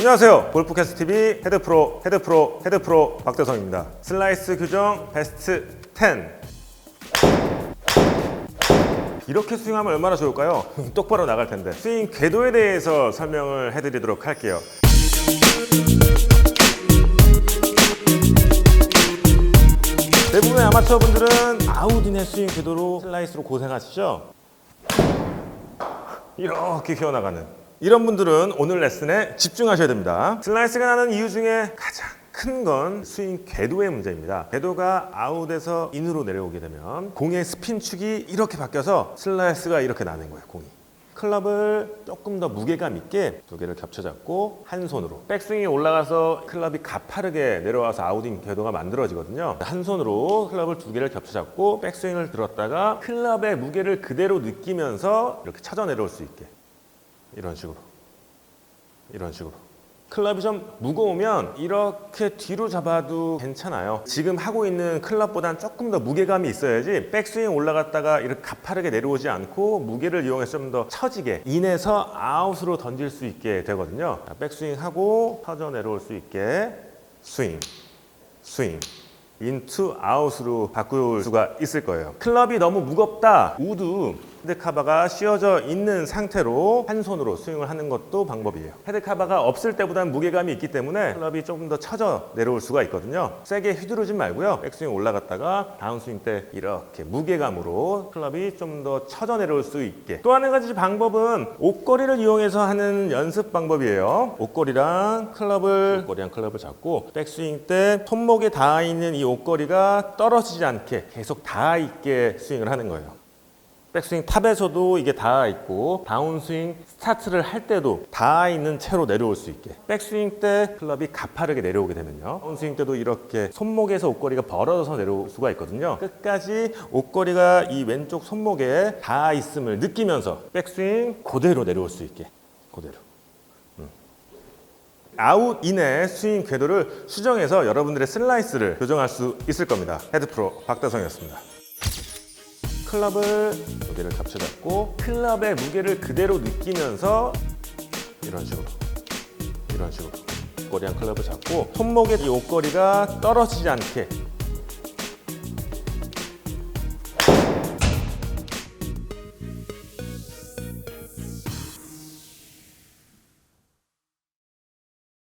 안녕하세요. 골프캐스트 TV 헤드 프로 헤드 프로 헤드 프로 박대성입니다. 슬라이스 규정 베스트 10. 이렇게 스윙하면 얼마나 좋을까요? 똑바로 나갈 텐데. 스윙 궤도에 대해서 설명을 해드리도록 할게요. 대부분의 아마추어 분들은 아웃인의 스윙 궤도로 슬라이스로 고생하시죠? 이렇게 휘어나가는 이런 분들은 오늘 레슨에 집중하셔야 됩니다. 슬라이스가 나는 이유 중에 가장 큰건 스윙 궤도의 문제입니다. 궤도가 아웃에서 인으로 내려오게 되면 공의 스핀 축이 이렇게 바뀌어서 슬라이스가 이렇게 나는 거예요, 공이. 클럽을 조금 더 무게감 있게 두 개를 겹쳐 잡고 한 손으로 백스윙이 올라가서 클럽이 가파르게 내려와서 아웃인 궤도가 만들어지거든요. 한 손으로 클럽을 두 개를 겹쳐 잡고 백스윙을 들었다가 클럽의 무게를 그대로 느끼면서 이렇게 찾아 내려올 수 있게 이런 식으로 이런 식으로 클럽이 좀 무거우면 이렇게 뒤로 잡아도 괜찮아요. 지금 하고 있는 클럽보단 조금 더 무게감이 있어야지 백스윙 올라갔다가 이렇게 가파르게 내려오지 않고 무게를 이용해서 좀 더 처지게 인해서 아웃으로 던질 수 있게 되거든요. 자, 백스윙 하고 터져 내려올 수 있게 스윙, 스윙. 인투 아웃으로 바꿀 수가 있을 거예요. 클럽이 너무 무겁다. 우드 헤드카바가 씌워져 있는 상태로 한 손으로 스윙을 하는 것도 방법이에요. 헤드카바가 없을 때보다는 무게감이 있기 때문에 클럽이 조금 더 쳐져 내려올 수가 있거든요. 세게 휘두르지 말고요. 백스윙 올라갔다가 다운스윙 때 이렇게 무게감으로 클럽이 좀 더 쳐져 내려올 수 있게. 또 한 가지 방법은 옷걸이를 이용해서 하는 연습 방법이에요. 옷걸이랑 클럽을 옷걸이랑 클럽을 잡고 백스윙 때 손목에 닿아 있는 이 옷걸이가 떨어지지 않게 계속 닿아 있게 스윙을 하는 거예요. 백스윙 탑에서도 이게 닿아 있고 다운스윙 스타트를 할 때도 닿아 있는 채로 내려올 수 있게. 백스윙 때 클럽이 가파르게 내려오게 되면요. 다운스윙 때도 이렇게 손목에서 옷걸이가 벌어져서 내려올 수가 있거든요. 끝까지 옷걸이가 이 왼쪽 손목에 닿아 있음을 느끼면서 백스윙 그대로 내려올 수 있게. 그대로. 아웃 인의 스윙 궤도를 수정해서 여러분들의 슬라이스를 교정할 수 있을 겁니다. 헤드프로 박다성이었습니다 클럽을 무게를 겹쳐 잡고 클럽의 무게를 그대로 느끼면서 이런 식으로 이런 식으로 옷걸이랑 클럽을 잡고 손목에 이 옷걸이가 떨어지지 않게